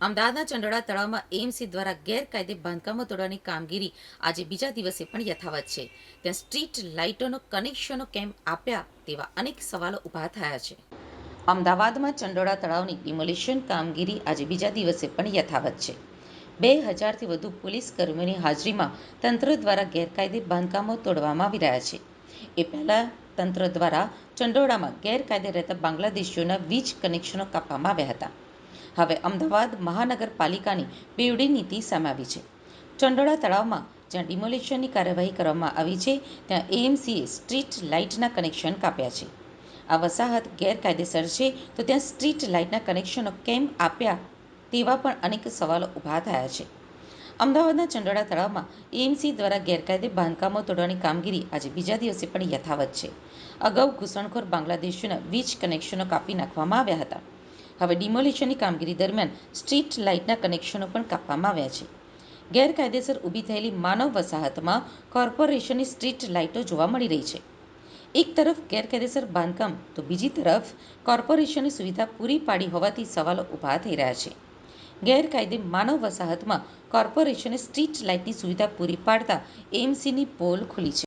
અમદાવાદના ચંડોળા તળાવમાં એએમસી દ્વારા ગેરકાયદે બાંધકામો તોડવાની કામગીરી આજે બીજા દિવસે પણ યથાવત છે. ત્યાં સ્ટ્રીટ લાઇટોનો કનેક્શનો કેમ આપ્યા તેવા અનેક સવાલો ઊભા થયા છે. અમદાવાદમાં ચંડોળા તળાવની ડિમોલિશન કામગીરી આજે બીજા દિવસે પણ યથાવત છે. બે હજારથી વધુ પોલીસ કર્મીઓની હાજરીમાં તંત્ર દ્વારા ગેરકાયદે બાંધકામો તોડવામાં આવી રહ્યા છે. એ પહેલાં તંત્ર દ્વારા ચંડોળામાં ગેરકાયદે રહેતા બાંગ્લાદેશીઓના વીજ કનેક્શનો કાપવામાં આવ્યા હતા. હવે અમદાવાદ મહાનગરપાલિકાની બેવડી નીતિ સામે છે. ચંડોળા તળાવમાં જ્યાં ડિમોલિશનની કાર્યવાહી કરવામાં આવી છે, ત્યાં એએમસીએ સ્ટ્રીટ લાઇટના કનેક્શન કાપ્યા છે. આ વસાહત ગેરકાયદેસર છે, તો ત્યાં સ્ટ્રીટ લાઇટના કનેક્શનો કેમ આપ્યા તેવા પણ અનેક સવાલો ઊભા થયા છે. અમદાવાદના ચંડોળા તળાવમાં એએમસી દ્વારા ગેરકાયદે બાંધકામો તોડવાની કામગીરી આજે બીજા દિવસે પણ યથાવત છે. અગાઉ ઘૂસણખોર બાંગ્લાદેશીઓના વીજ કનેક્શનો કાપી નાખવામાં આવ્યા હતા. હવે ડિમોલિશનની કામગીરી દરમિયાન સ્ટ્રીટ લાઇટના કનેક્શનો પણ કાપવામાં આવ્યા છે. ગેરકાયદેસર ઊભી થયેલી માનવ વસાહતમાં કોર્પોરેશનની સ્ટ્રીટ લાઇટો જોવા મળી રહી છે. એક તરફ ગેરકાયદેસર બાંધકામ, તો બીજી તરફ કોર્પોરેશનની સુવિધા પૂરી પાડી હોવાથી સવાલો ઊભા થઈ રહ્યા છે. ગેરકાયદે માનવ વસાહતમાં કોર્પોરેશને સ્ટ્રીટ લાઇટની સુવિધા પૂરી પાડતા એએમસીની પોલ ખુલી છે.